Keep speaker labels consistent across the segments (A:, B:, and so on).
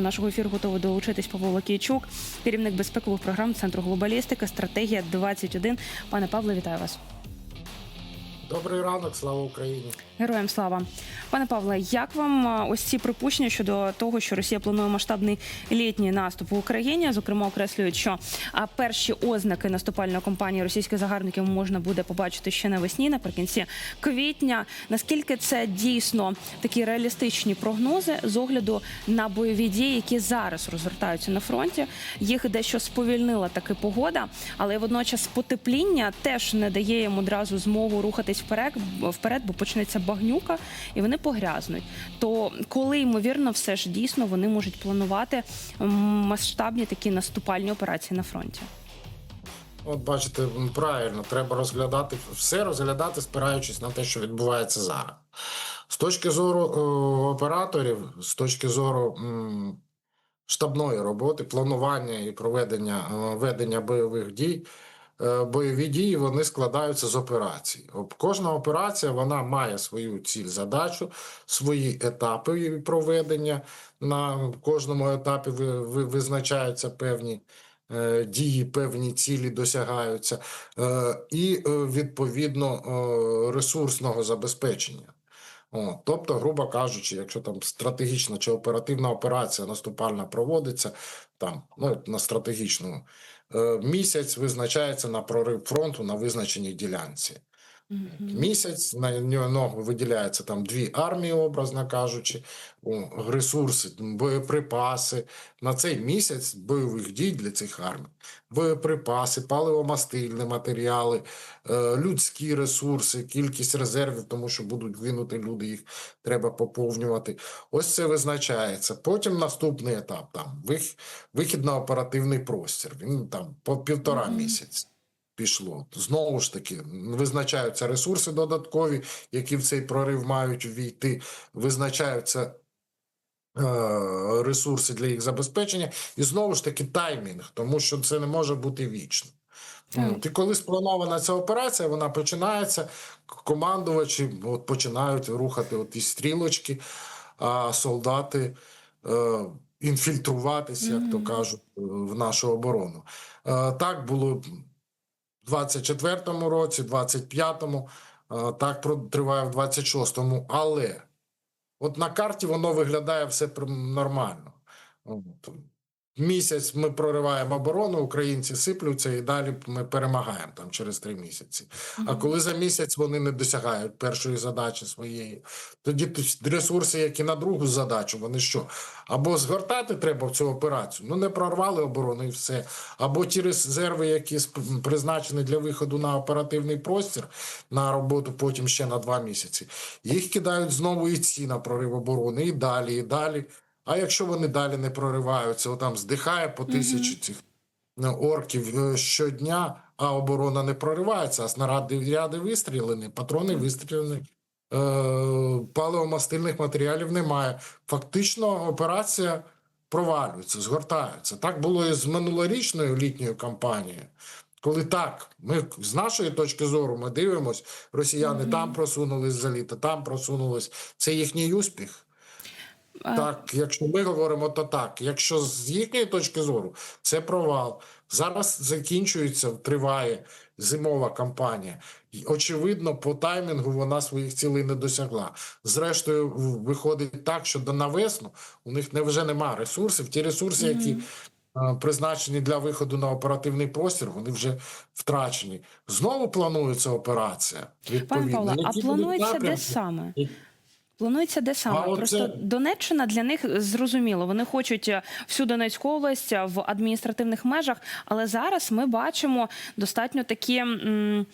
A: До Нашого ефіру готовий долучитись Павло Лакійчук, керівник безпекових програм Центру глобалістики, стратегія 21. Пане Павле, вітаю вас.
B: Добрий ранок, слава Україні.
A: Героям слава, пане Павле. Як вам ось ці припущення щодо того, що Росія планує масштабний літній наступ в Україні? Зокрема, окреслюють, що перші ознаки наступальної кампанії російських загарбників можна буде побачити ще навесні, наприкінці квітня. Наскільки це дійсно такі реалістичні прогнози з огляду на бойові дії, які зараз розгортаються на фронті? Їх дещо сповільнила таки погода, але водночас потепління теж не дає їм одразу змогу рухатись вперед, вперед, бо почнеться багнюка, і вони погрязнуть. То коли ймовірно, все ж дійсно вони можуть планувати масштабні такі наступальні операції на фронті?
B: От бачите, правильно, треба розглядати все розглядати, спираючись на те, що відбувається зараз. З точки зору е, операторів, з точки зору м, штабної роботи, планування і проведення е, ведення бойових дій. Е, Бойові дії вони складаються з операцій. Кожна операція вона має свою ціль задачу, свої етапи проведення. На кожному етапі ви- ви- визначаються певні е, дії, певні цілі досягаються, е, і відповідно ресурсного забезпечення. О, тобто, грубо кажучи, якщо там стратегічна чи оперативна операція наступальна проводиться, там ну на стратегічну місяць визначається на прорив фронту на визначеній ділянці. Місяць на нього виділяється там дві армії, образно кажучи, ресурси, боєприпаси. На цей місяць бойових дій для цих армій. Боєприпаси, паливомастильні матеріали, е, людські ресурси, кількість резервів, тому що будуть гинути люди, їх треба поповнювати. Ось це визначається. Потім наступний етап там вихід на оперативний простір. Він там по півтора
A: Мгм.
B: Пішло. Знову ж таки, визначаються ресурси додаткові, які в цей прорив мають ввійти, визначаються е, ресурси для їх забезпечення, і знову ж таки таймінг, тому що це не може бути вічно. От, І коли спланована ця операція, вона починається, командувачі от, починають рухати от ті стрілочки, а солдати е, інфільтруватися, як то кажуть, в нашу оборону. Е, так було 24-му році, 25-му, е, так триває в 26-му, але от на карті воно виглядає все нормально. Місяць ми прориваємо оборону, українці сиплються і далі ми перемагаємо там через три місяці. А коли за місяць вони не досягають першої задачі своєї, тоді ресурси, які на другу задачу, вони що? Або згортати треба в цю операцію, ну не прорвали оборону і все. Або ті резерви, які призначені для виходу на оперативний простір на роботу потім ще на два місяці. Їх кидають знову і ці на прорив оборони, і далі, і далі. А якщо вони далі не прориваються, отам здихає по тисячі цих е, орків е, щодня, а оборона не проривається, а снаряди ряди вистрілені, патрони вистрілені. Е, паливомастильних матеріалів немає. Фактично операція провалюється, згортається. Так було і з минулорічною літньою кампанією. Коли так, ми з нашої точки зору ми дивимося, росіяни там просунулись за літо, там просунулись. Це їхній успіх. Так, якщо ми говоримо, то так. Якщо з їхньої точки зору, це провал. Зараз закінчується, триває зимова кампанія. І, очевидно, по таймінгу вона своїх цілей не досягла. Зрештою, виходить так, що до навесну у них не вже немає ресурсів. Ті ресурси, які е, призначені для виходу на оперативний простір, вони вже втрачені. Знову планується операція.
A: Пане
B: Відповідно,
A: Павле, а планується де саме? Планується де саме?
B: А оце-
A: Просто Донеччина для них зрозуміло. Вони хочуть е, всю Донецьку область е, в адміністративних межах, але зараз ми бачимо достатньо такі. м,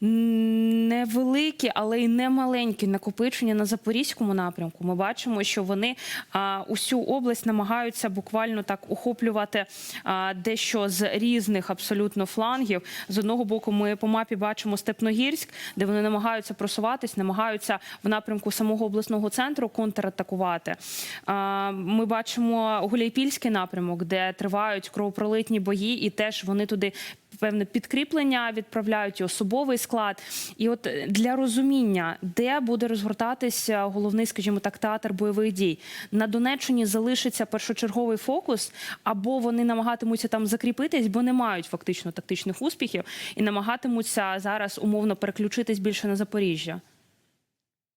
A: Невеликі, але й не маленькі накопичення на запорізькому напрямку. Ми бачимо, що вони усю область намагаються буквально так охоплювати дещо з різних абсолютно флангів. З одного боку, ми по мапі бачимо Степногірськ, де вони намагаються просуватись, намагаються в напрямку самого обласного центру контратакувати. Ми бачимо Гуляйпільський напрямок, де тривають кровопролитні бої, і теж вони туди певне підкріплення відправляють і особовий склад. І от е, для розуміння, де буде розгортатися головний, скажімо так, театр бойових дій на Донеччині залишиться першочерговий фокус, або вони намагатимуться там закріпитись, бо не мають фактично тактичних успіхів, і намагатимуться зараз умовно переключитись більше на Запоріжжя.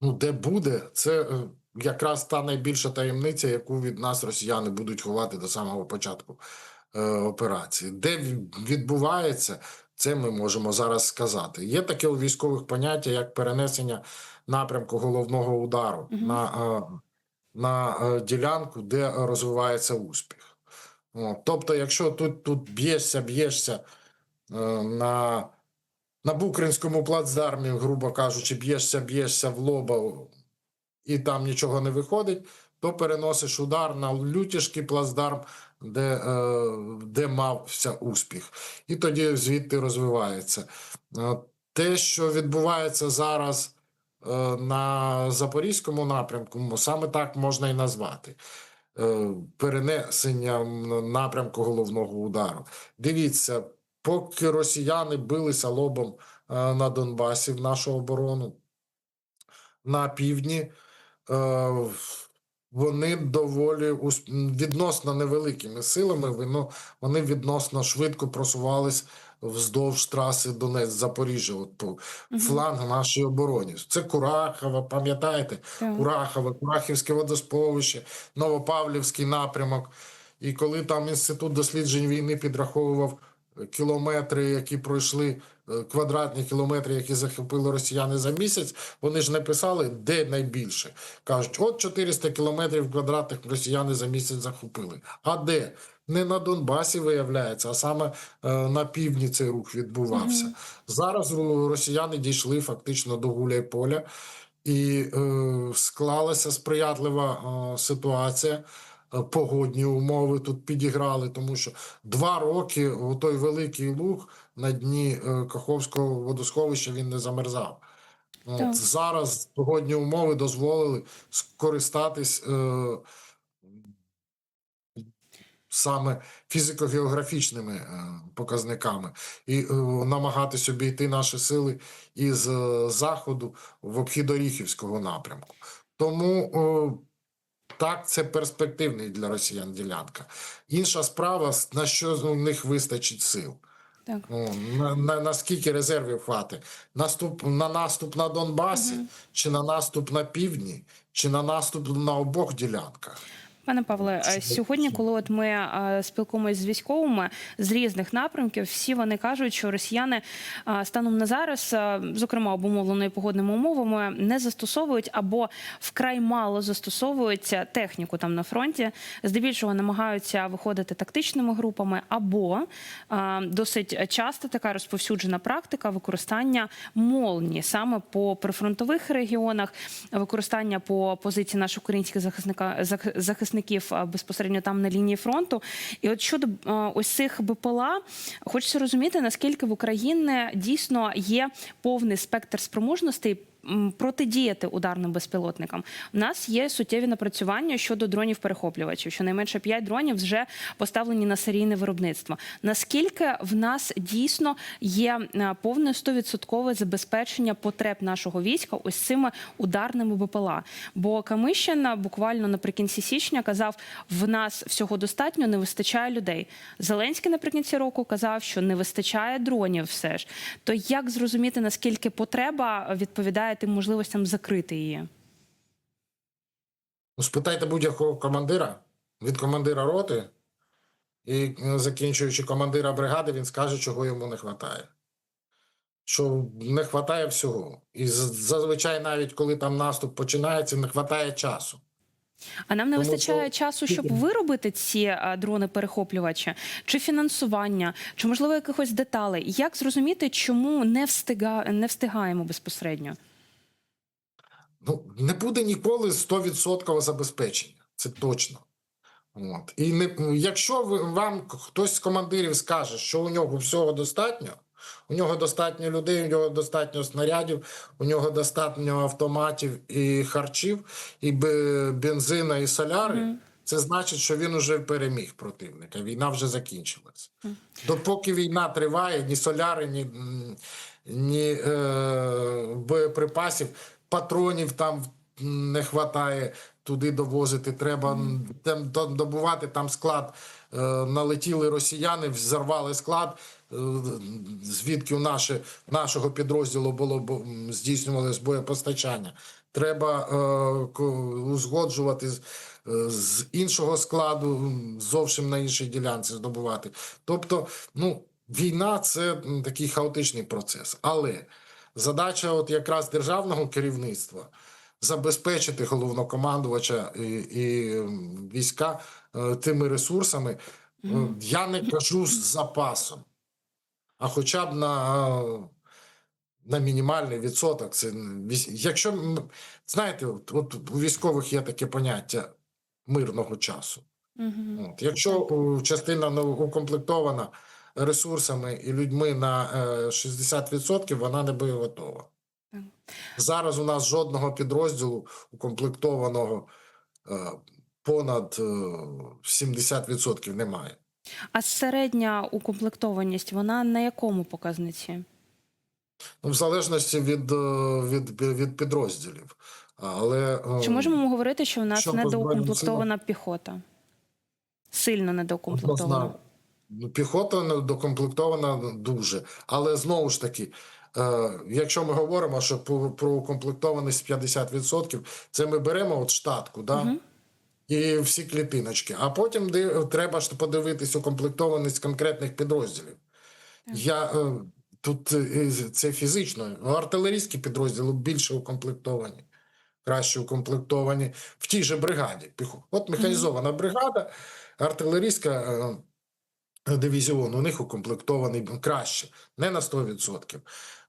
B: Ну, де буде, це е, якраз та найбільша таємниця, яку від нас росіяни будуть ховати до самого початку операції. Де відбувається, це ми можемо зараз сказати. Є таке у військових поняття, як перенесення напрямку головного удару
A: Мгм.
B: на, е, на е, ділянку, де розвивається успіх. Тобто, якщо тут, тут б'єшся, б'єшся е, на на Букринському плацдармі, грубо кажучи, б'єшся, б'єшся в лоба, і там нічого не виходить, то переносиш удар на лютішки плацдарм, де, е, де мався успіх. І тоді звідти розвивається. Е, Те, що відбувається зараз е, на Запорізькому напрямку, саме так можна і назвати. Перенесення напрямку головного удару. Дивіться, поки росіяни билися лобом на Донбасі в нашу оборону на півдні, вони доволі відносно невеликими силами, вони відносно швидко просувались вздовж траси Донець Запоріжжя, от по
A: Мгм.
B: фланг нашій обороні. Це Курахова, пам'ятаєте? Курахове, Курахівське водосповище, Новопавлівський напрямок. І коли там інститут досліджень війни підраховував кілометри, які пройшли, е, квадратні кілометри, які захопили росіяни за місяць, вони ж не писали, де найбільше. Кажуть, от 400 кілометрів квадратних росіяни за місяць захопили. А де? Не на Донбасі виявляється, а саме е, на півдні цей рух відбувався. Зараз ру- росіяни дійшли фактично до Гуляйполя, і е, склалася сприятлива е, ситуація. Е, Погодні умови тут підіграли, тому що два роки той великий луг на дні е, Каховського водосховища він не замерзав. От, зараз погодні умови дозволили скористатись е, саме фізико-географічними е, показниками і е, намагатись обійти наші сили із е, заходу в обхід Оріхівського напрямку. Тому е, так, це перспективний для росіян ділянка. Інша справа, на що у них вистачить сил.
A: Так.
B: Ну, на, на, наскільки резервів хватить? Наступ, на наступ на Донбасі, чи на наступ на півдні, чи на наступ на обох ділянках?
A: Пане Павле, е, сьогодні, коли от ми е, спілкуємось з військовими з різних напрямків, всі вони кажуть, що росіяни е, станом на зараз, зокрема обумовленої погодними умовами, не застосовують або вкрай мало застосовують техніку там на фронті. Здебільшого намагаються виходити тактичними групами, або досить часто така розповсюджена практика використання молні саме по прифронтових регіонах, використання по позиції наших українських захисника зах- захисників безпосередньо там на лінії фронту. І от щодо ось цих БПЛА, хочеться розуміти, наскільки в Україні дійсно є повний спектр спроможностей. Протидіяти ударним безпілотникам у нас є суттєві напрацювання щодо дронів перехоплювачів. Щонайменше 5 дронів вже поставлені на серійне виробництво. Наскільки в нас дійсно є е, повне 100% забезпечення потреб нашого війська ось цими ударними БПЛА? Бо Камищин буквально наприкінці січня казав: в нас всього достатньо, не вистачає людей. Зеленський наприкінці року казав, що не вистачає дронів. Все ж то як зрозуміти наскільки потреба відповідає тим можливостям закрити її?
B: Ну, спитайте будь-якого командира від командира роти і е, закінчуючи командира бригади, він скаже, чого йому не вистачає. Що не вистачає всього. І зазвичай, навіть коли там наступ починається, не вистачає часу.
A: А нам не
B: Тому
A: вистачає
B: що-
A: часу, щоб виробити ці дрони перехоплювачі, чи фінансування, чи можливо якихось деталей. Як зрозуміти, чому не встига не встигаємо безпосередньо?
B: Ну, не буде ніколи 100% забезпечення. Це точно. От. І не, якщо ви, вам хтось з командирів скаже, що у нього всього достатньо, у нього достатньо людей, у нього достатньо снарядів, у нього достатньо автоматів і харчів, і бензина, і соляри, це значить, що він уже переміг противника. Війна вже закінчилась. Допоки війна триває, ні соляри, ні, ні е, боєприпасів, патронів там не вистачає туди довозити. Треба м, там добувати там склад. Е, налетіли росіяни, взорвали склад. е, Звідки у наше, нашого підрозділу було здійснювалось боєпостачання. Треба е, узгоджувати з, е, з іншого складу, зовсім на іншій ділянці здобувати. Тобто, ну, війна це такий хаотичний процес. Але задача, от якраз державного керівництва, забезпечити головнокомандувача і, і війська е, тими ресурсами. Е, Я не кажу з запасом, а хоча б на, е, на мінімальний відсоток. Це якщо знаєте, от, от у військових є таке поняття мирного часу. От, якщо частина ну, укомплектована ресурсами і людьми на е, 60%, вона не боєготова. Зараз у нас жодного підрозділу укомплектованого е, понад е, 70% немає.
A: А середня укомплектованість вона на якому показниці?
B: Ну, в залежності від, е, від, від підрозділів. Але е,
A: Чи можемо ми говорити, що в нас недоукомплектована піхота? Сильно недоукомплектована.
B: Ну, Піхота докомплектована дуже. Але знову ж таки, е, якщо ми говоримо, що про, укомплектованість 50%, це ми беремо от штатку, да?
A: Мгм.
B: і всі клітиночки. А потім треба ж подивитись укомплектованість конкретних підрозділів. Я, е, тут е, це фізично. Артилерійські підрозділи більше укомплектовані, краще укомплектовані в тій же бригаді. От механізована бригада, артилерійська. Дивізіон у них укомплектований краще, не на 100%.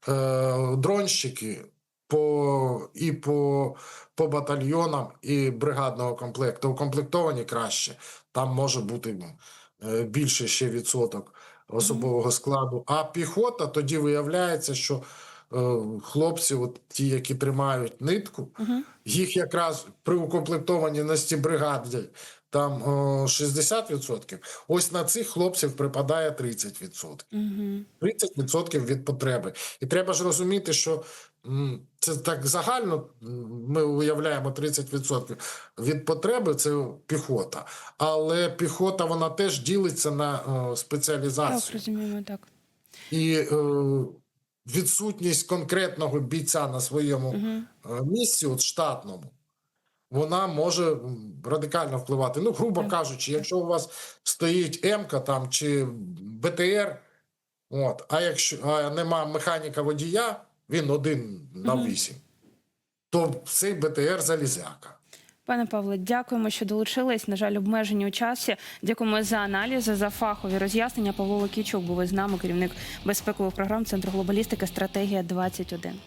B: Е, дронщики по, і по, по батальйонам, і бригадного комплекту укомплектовані краще. Там може бути е, більше ще відсоток особового складу. А піхота тоді виявляється, що е, хлопці, от ті, які тримають нитку, їх якраз при укомплектованості бригади там о, 60%, ось на цих хлопців припадає 30%.
A: Мгм.
B: 30% від потреби. І треба ж розуміти, що це так загально ми уявляємо 30% від потреби це піхота. Але піхота вона теж ділиться на е,
A: Так, розуміємо, так.
B: І е, відсутність конкретного бійця на своєму е, місці, от штатному, вона може радикально впливати. Ну, грубо кажучи, якщо у вас стоїть МК там чи БТР, от, а якщо а нема механіка водія, він один на вісім, то цей БТР залізяка.
A: Пане Павле, дякуємо, що долучились. На жаль, обмежені у часі. Дякуємо за аналізи, за фахові роз'яснення. Павло Лукійчук був із нами, керівник безпекових програм Центру глобалістики, стратегія 21